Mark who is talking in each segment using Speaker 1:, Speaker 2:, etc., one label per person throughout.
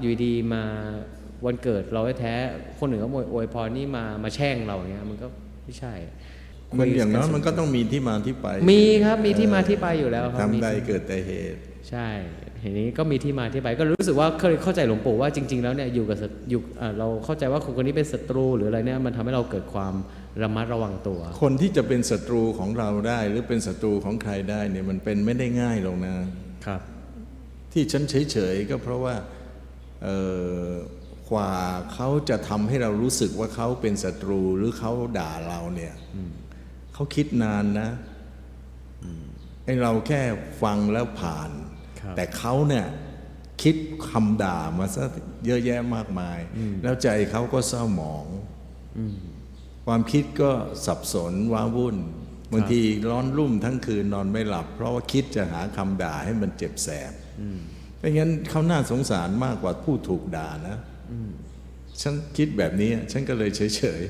Speaker 1: อยู่ดีมาวันเกิดเราแท้ๆคนหนึ่งก็อวยพรนี่มามาแช่งเราอย่างเงี้ยมันก็ไม่ใช่
Speaker 2: มันอย่างน้อยมันก็ต้องมีที่มาที่ไป
Speaker 1: มีครับมีที่มาที่ไปอยู่แล้วครับมี
Speaker 2: ทำใดเกิดแต่เหตุ
Speaker 1: ใช่เห็นนี้ก็มีที่มาที่ไปก็รู้สึกว่าเคยเข้าใจหลวงปู่ว่าจริง ๆ แล้วเนี่ยอยู่กับศัตอยู่อ่าเราเข้าใจว่าคนคนนี้เป็นศัตรูหรืออะไรเนี่ยมันทำให้เราเกิดความระมัดระวังตัว
Speaker 2: คนที่จะเป็นศัตรูของเราได้ หรือเป็นศัตรูของใครได้เนี่ยมันเป็นไม่ได้ง่ายหรอกนะ
Speaker 1: ครับ
Speaker 2: ที่ฉันเฉยๆก็เพราะว่าเอ่อ กว่าเขาจะทำให้เรารู้สึกว่าเขาเป็นศัตรูหรือเขาด่าเราเนี่ยเขาคิดนานนะไอเราแค่ฟังแล้วผ่าน
Speaker 1: ครับ
Speaker 2: แต่เขาเนี่ยคิดคำด่ามาซะเยอะแยะมากมาย แล้วใจเขาก็เศร้าหมองความคิดก็สับสนว้าวุ่นบางทีร้อนรุ่มทั้งคืนนอนไม่หลับ เพราะว่าคิดจะหาคำด่าให้มันเจ็บแสบ ไม่งั้นเขาน่าสงสารมากกว่าผู้ถูกด่านะฉันคิดแบบนี้ ฉันก็เลยเฉย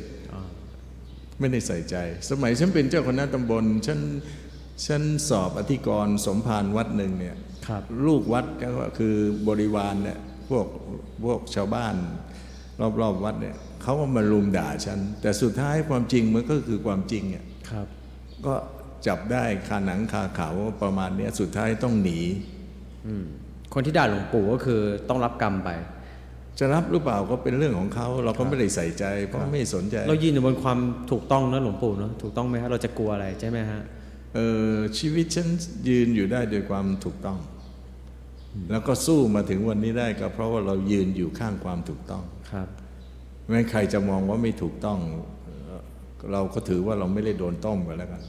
Speaker 2: ๆไม่ได้ใส่ใจ สมัยฉันเป็นเจ้าคณะตำบลฉันฉันสอบอธิกรณ์สมภารวัดหนึ่งเนี่ย
Speaker 1: ครับ
Speaker 2: ลูกวัดก็คือบริวารเนี่ยพวกพวกชาวบ้าน รอบๆวัดเนี่ยเขาก็มาลุมด่าฉัน แต่สุดท้ายความจริงมันก็คือความจริงอะ
Speaker 1: ครับ
Speaker 2: ก็จับได้คาหนังคาเขาว่าประมาณเนี้ยสุดท้ายต้องหนี
Speaker 1: คนที่ด่าหลวงปู่ก็คือต้องรับกรรมไป
Speaker 2: จะรับหรือเปล่าก็เป็นเรื่องของเขาเราก็ไม่ได้ใส่ใจ เพราะไม่สนใจ
Speaker 1: เรายืนอยู่บนความถูกต้องนะหลวงปู่เนอะถูกต้องไหมฮะเราจะกลัวอะไรใช่ไหมฮะ
Speaker 2: เออชีวิตฉันยืนอยู่ได้ด้วยความถูกต้อง แล้วก็สู้มาถึงวันนี้ได้ก็เพราะว่าเรายืนอยู่ข้างความถูกต้อง
Speaker 1: ครับ
Speaker 2: แม้ใครจะมองว่าไม่ถูกต้องเอ่อเราก็ถือว่าเราไม่ได้โดนต้มกันแล้วกัน